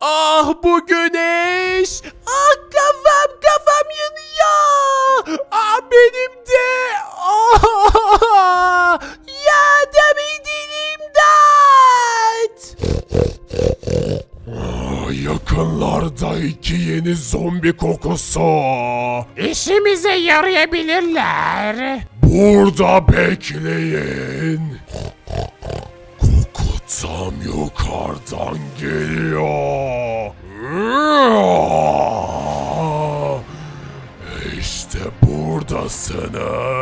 Ah bu güneş. Ah kafam kafam yanıyor. Ah benim de. Ah, yardım edin imdat. Ah, Yakınlarda iki yeni zombi kokusu. İşimize yarayabilirler. Burada bekleyin. Tam yukarıdan geliyor. İşte buradasınız.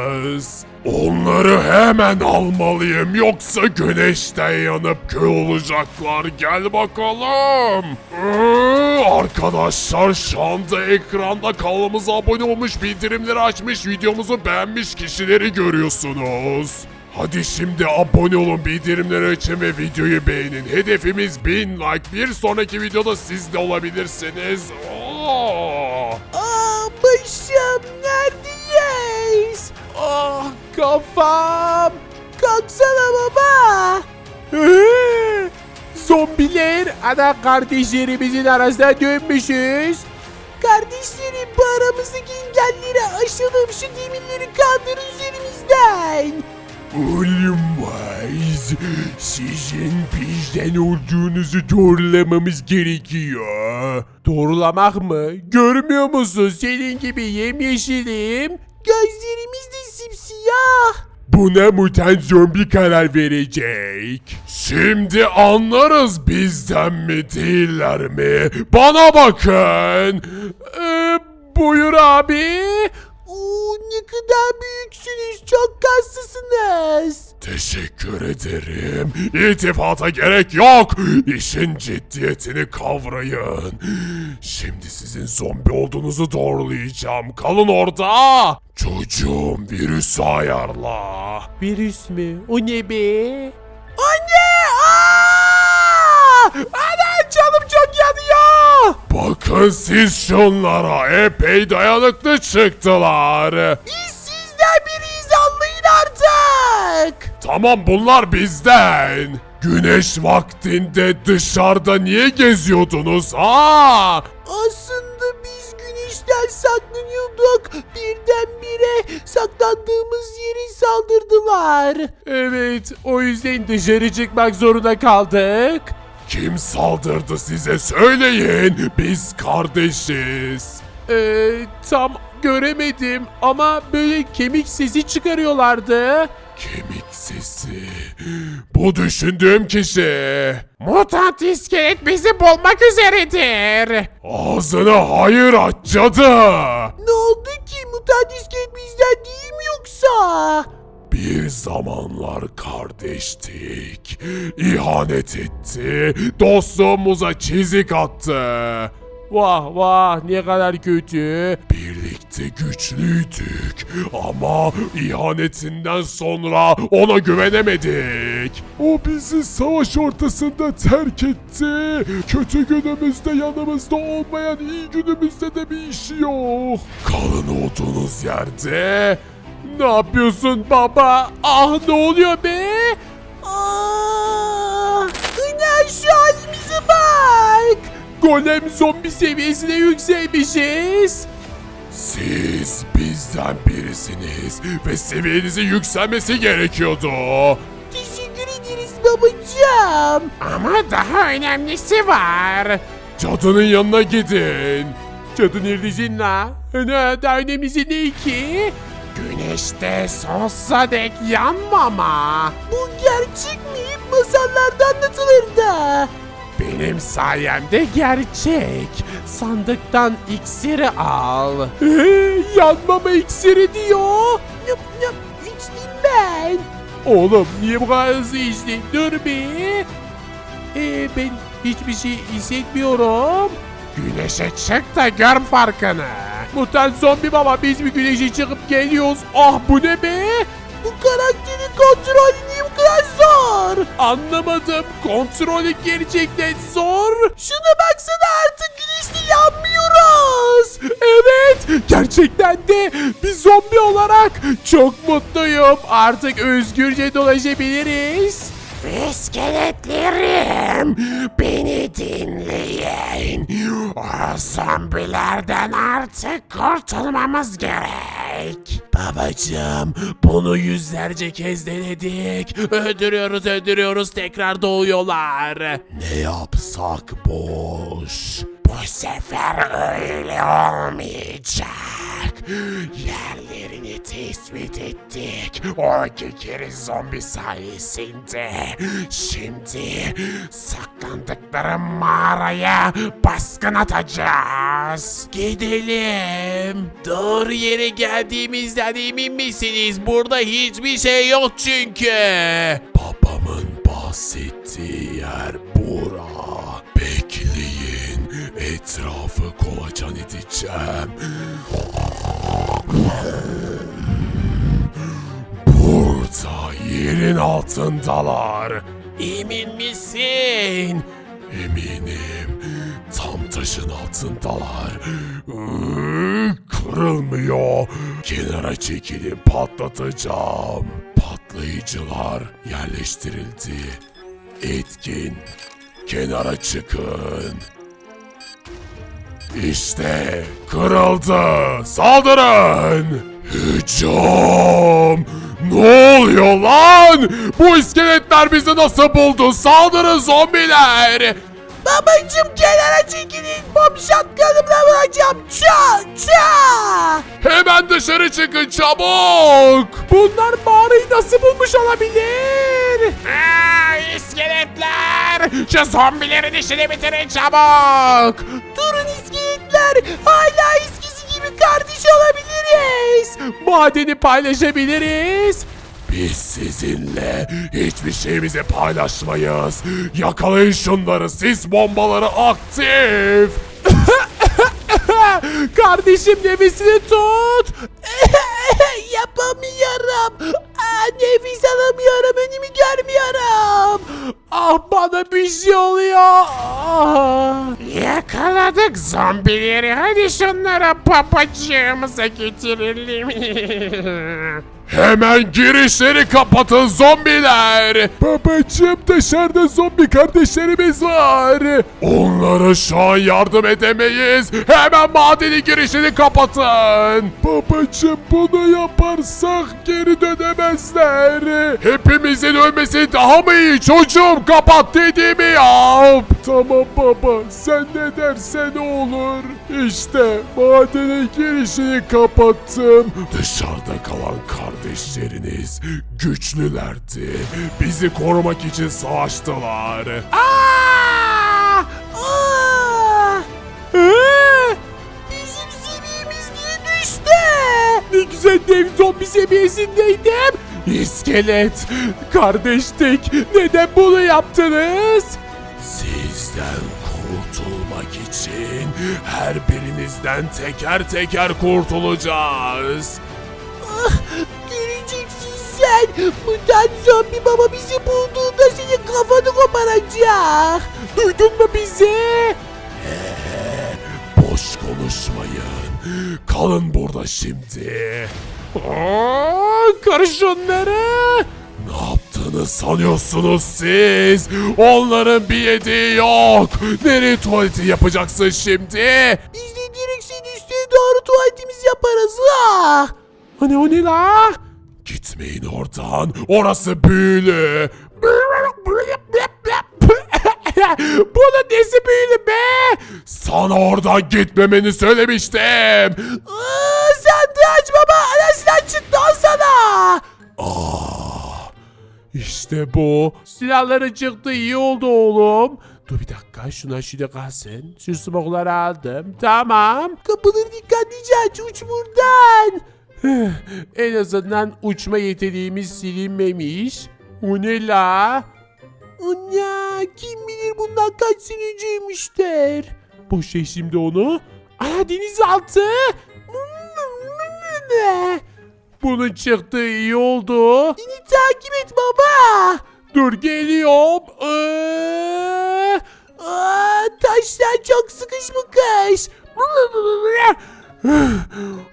Onları hemen almalıyım yoksa güneşten yanıp kül olacaklar. Gel bakalım. Arkadaşlar şu anda ekranda kanalımıza abone olmuş, bildirimleri açmış, videomuzu beğenmiş kişileri görüyorsunuz. Hadi şimdi abone olun, bildirimleri açın ve videoyu beğenin. Hedefimiz 1000 like. Bir sonraki videoda siz de olabilirsiniz. Oo! Ah başım neredeyiz? Ah kafam. Kalksana baba. Zombiler ana kardeşlerimizin arasına dönmüşüz. Kardeşlerim bu aramızdaki engelleri aşalım şu demirleri kaldır üzerimizden. Olmaz. Sizin bizden olduğunuzu doğrulamamız gerekiyor. Doğrulamak mı? Görmüyor musun? Senin gibi yemyeşilim. Gözlerimiz de simsiyah. Buna mutant zombi karar verecek. Şimdi anlarız bizden mi değiller mi? Bana bakın. Ee, buyur abi. Kadar büyüksünüz. Çok kaslısınız. Teşekkür ederim. İltifata gerek yok. İşin ciddiyetini kavrayın. Şimdi sizin zombi olduğunuzu doğrulayacağım. Kalın orada. Çocuğum virüsü ayarla. Virüs mü? O ne be? Anne! Aa! Yanıyor. Bakın siz şunlara epey dayanıklı çıktılar. Biz sizden biriyiz anlayın artık. Tamam bunlar bizden. Güneş vaktinde dışarıda niye geziyordunuz ha? Aslında biz güneşten saklanıyorduk. Birdenbire saklandığımız yeri saldırdılar. Evet, o yüzden dışarı çıkmak zorunda kaldık. Kim saldırdı size söyleyin. Biz kardeşiz. Ee, tam göremedim ama böyle kemik sesi çıkarıyorlardı. Kemik sesi. Bu düşündüğüm kişi. Mutant iskelet bizi bulmak üzeredir. Ağzını hayır aç cadı. Ne oldu ki? Mutant iskelet bizden değil mi yoksa? Bir zamanlar kardeştik. İhanet etti. Dostluğumuza çizik attı. Vah vah ne kadar kötü. Birlikte güçlüydük ama ihanetinden sonra ona güvenemedik. O bizi savaş ortasında terk etti. Kötü günümüzde yanımızda olmayan iyi günümüzde de bir işi yok. Kalın olduğunuz yerde Ne yapıyorsun baba? Ah ne oluyor be? Aa, inan şu halimize bak. Golem zombi seviyesine yükselmişiz. siz bizden birisiniz ve seviyenizin yükselmesi gerekiyordu. Teşekkür ederiz babacığım. Ama daha önemlisi var. Cadının yanına gidin. Cadı neredesin la? Ne dainemizin ne ki? Güneşte sonsuza dek yanmama. Bu gerçek mi? Masallarda anlatılırdı. Benim sayemde gerçek. Sandıktan iksiri al. Ee, yanmama iksiri diyor. Yap yap içtim ben. Oğlum niye bu kadar hızlı içtin? Dur bir. Ee, ben hiçbir şey hissetmiyorum. Güneşe çık da gör farkını. Mutant zombi baba biz bir güneşe çıkıp geliyoruz. Ah bu ne be? Bu karakterin kontrolü niye bu kadar zor? Anlamadım. Kontrolü gerçekten zor. Şuna baksana artık güneşte yanmıyoruz. Evet. Gerçekten de bir zombi olarak çok mutluyum. Artık özgürce dolaşabiliriz. İskeletlerim beni dinleyin. O zombilerden artık kurtulmamız gerek. Babacım bunu yüzlerce kez denedik. Öldürüyoruz öldürüyoruz tekrar doğuyorlar. Ne yapsak boş. Bu sefer öyle olmayacak. Yerlerini tespit ettik. O kekeri zombi sayesinde. Şimdi saklandıkları mağaraya baskın atacağız. Gidelim. Doğru yere geldiğimizden emin misiniz? Burada hiçbir şey yok çünkü. Etrafı kolaçan edeceğim. Burada yerin altındalar. Emin misin? Eminim. Tam taşın altındalar. Kırılmıyor. Kenara çekilip patlatacağım. Patlayıcılar yerleştirildi. Etkin. Kenara çıkın. İşte kırıldı. Saldırın. Hücum. Ne oluyor lan? Bu iskeletler bizi nasıl buldu? Saldırın zombiler. Babacım kenara çekilin. Bom şatkanımla vuracağım. Ça ça. Hemen dışarı çıkın çabuk. Bunlar mağarayı nasıl bulmuş olabilir? Aa, iskeletler. Şu zombilerin işini bitirin çabuk. Durun iskeletler. Hala eskisi gibi kardeş olabiliriz. Madeni paylaşabiliriz. Biz sizinle hiçbir şeyimizi paylaşmayız. Yakalayın şunları. Sis bombaları aktif. Kardeşim nefesini tut. Yapamıyorum. Aa, nefes alamıyorum. Önümü görmüyorum. Ah bana bir şey oluyor. Ah. Yakaladık zombileri. Hadi şunlara papacığımıza getirelim. Hemen girişleri kapatın zombiler. Babacığım dışarıda zombi kardeşlerimiz var. Onlara şu an yardım edemeyiz. Hemen madeni girişini kapatın. Babacığım bunu yaparsak geri dönemezler. Hepimizin ölmesi daha mı iyi çocuğum? Kapat dediğimi yap. Tamam baba sen ne dersen olur. İşte madene girişini kapattım. Dışarıda kalan kardeşleriniz güçlülerdi. Bizi korumak için savaştılar. Aa! Aa! Ee? Bizim seviyemiz niye düştü? Ne güzel dev zombi seviyesindeydim. İskelet, kardeştik. Neden bunu yaptınız? Sizden kurtulmak için her birinizden teker teker kurtulacağız. Göreceksin sen. Mutant zombi baba bizi bulduğunda senin kafanı koparacak. Duydun mu bizi? boş konuşmayın. Kalın burada şimdi. Aa, kır şunları. Yaptığını sanıyorsunuz siz? Onların bir yediği yok. Nereye tuvaleti yapacaksın şimdi? Biz de direkt senin üstüne doğru tuvaletimizi yaparız ha. Hani o ne la? Gitmeyin oradan. Orası büyülü. Bunun nesi büyülü be? Sana oradan gitmemeni söylemiştim. sen de aç baba. Anasından çıktı o sana. Aa, işte bu. Silahları çıktı iyi oldu oğlum. Dur bir dakika şuna şurada kalsın. Şu smokları aldım. Tamam. Kapıları dikkatlice aç uç buradan. En azından uçma yeteneğimiz silinmemiş. O ne la? Ana kim bilir bundan kaç sene önceymişler. Boş ver şimdi onu. Aa denizaltı. Bunun çıktığı iyi oldu. Beni takip et baba. Dur geliyorum. Ee, aa, taşlar çok sıkışmış.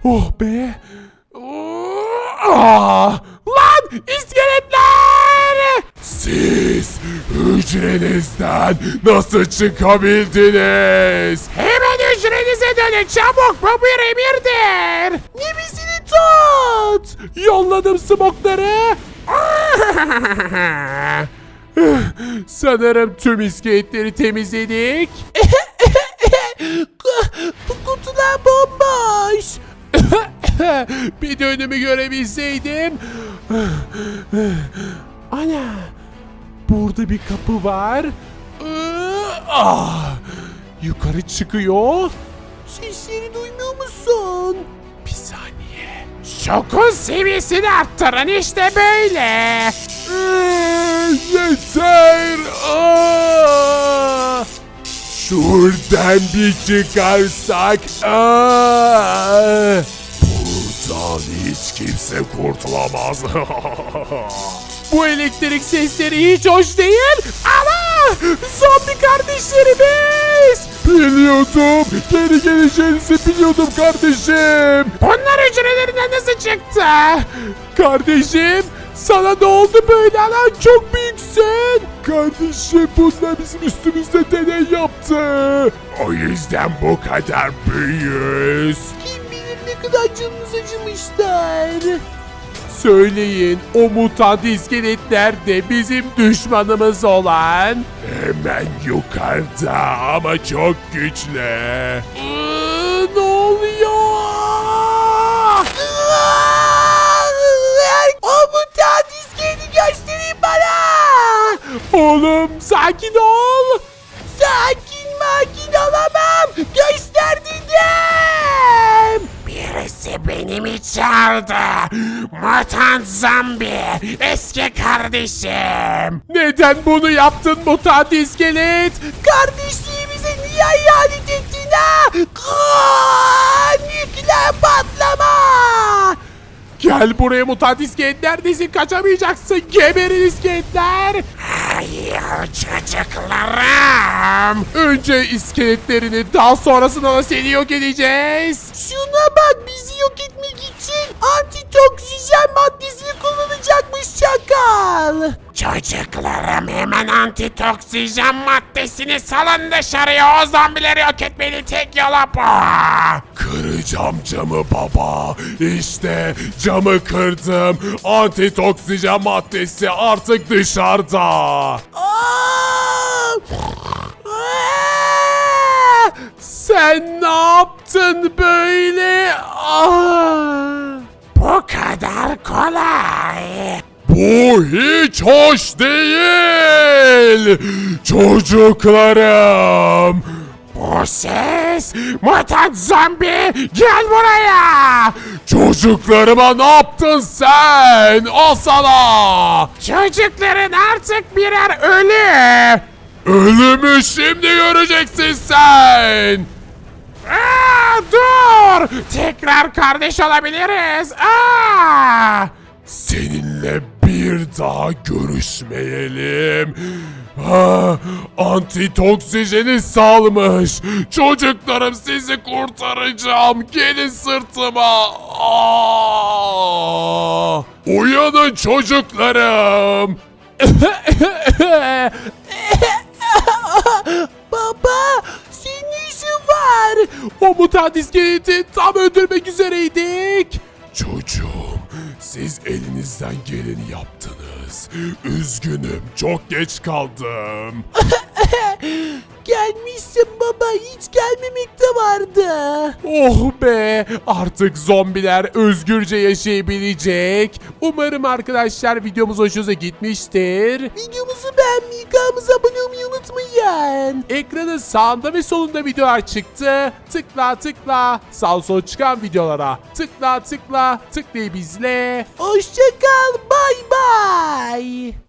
oh be. Aa, lan iskeletler! Siz hücrenizden nasıl çıkabildiniz? Hemen eskilerinize dönün çabuk bu bir emirdir. Nefesini tut. Yolladım smokları. Sanırım tüm iskeletleri temizledik. Kutular bomboş. bir de önümü görebilseydim. Ana. Burada bir kapı var. Ah, yukarı çıkıyor. Sesleri duymuyor musun? Şokun seviyesini arttırın işte böyle. Yeter. Ah! Şuradan bir çıkarsak. Ah! Buradan hiç kimse kurtulamaz. Bu elektrik sesleri hiç hoş değil ama zombi kardeşlerimiz. Biliyordum. Geri geleceğinizi biliyordum kardeşim. Bunlar hücrelerinden nasıl çıktı? Kardeşim sana ne oldu böyle lan çok büyüksün. Kardeşim bunlar bizim üstümüzde deney yaptı. O yüzden bu kadar büyüğüz. Kim bilir ne kadar canınız acımışlar. Söyleyin o mutant iskeletler de bizim düşmanımız olan. Hemen yukarıda ama çok güçlü. Ne oluyor? O mutant iskeleti göstereyim bana. Oğlum sakin ol. Sakin makin olamam. Göster dedim. Birisi beni mi çağırdı? Mutant zombi. Eski kardeşim. Neden bunu yaptın mutant iskelet? Kardeşliğimize niye ihanet ettin ha? Nükleer patlama. Gel buraya mutant iskelet neredesin kaçamayacaksın geberin iskeletler. Hayır çocuklarım. Önce iskeletlerini daha sonrasında da seni yok edeceğiz. Şuna bak bizi yok etmek için antitoksijen maddesini kullanacakmış çakal. Çocuklarım hemen antitoksijen maddesini salın dışarıya o zombileri yok etmenin tek yolu bu. Kıracağım camı baba. İşte camı kırdım. Antitoksijen maddesi artık dışarıda. Sen ne yaptın böyle? Aa! Bu kadar kolay. Bu hiç hoş değil. Çocuklarım. Bu ses mutant zombi gel buraya. Çocuklarıma ne yaptın sen? Al sana. Çocukların artık birer ölü. Ölümü şimdi göreceksin sen. Aa, dur. Tekrar kardeş olabiliriz. Aa! Seninle bir daha görüşmeyelim. Ha, antitoksijeni salmış. Çocuklarım sizi kurtaracağım. Gelin sırtıma. Aa! Uyanın çocuklarım. Baba işin var. O mutant iskeleti tam öldürmek üzereydik. Çocuğum, siz elinizden geleni yaptınız. Üzgünüm, çok geç kaldım. Gelmişsin baba hiç gelmemekte vardı. Oh be artık zombiler özgürce yaşayabilecek. Umarım arkadaşlar videomuz hoşunuza gitmiştir. Videomuzu beğenmeyi kanalımıza abone olmayı unutmayın. Ekranın sağında ve solunda videolar çıktı. Tıkla tıkla sağ sol çıkan videolara tıkla tıkla tıklayıp izle. Hoşçakal bay bay.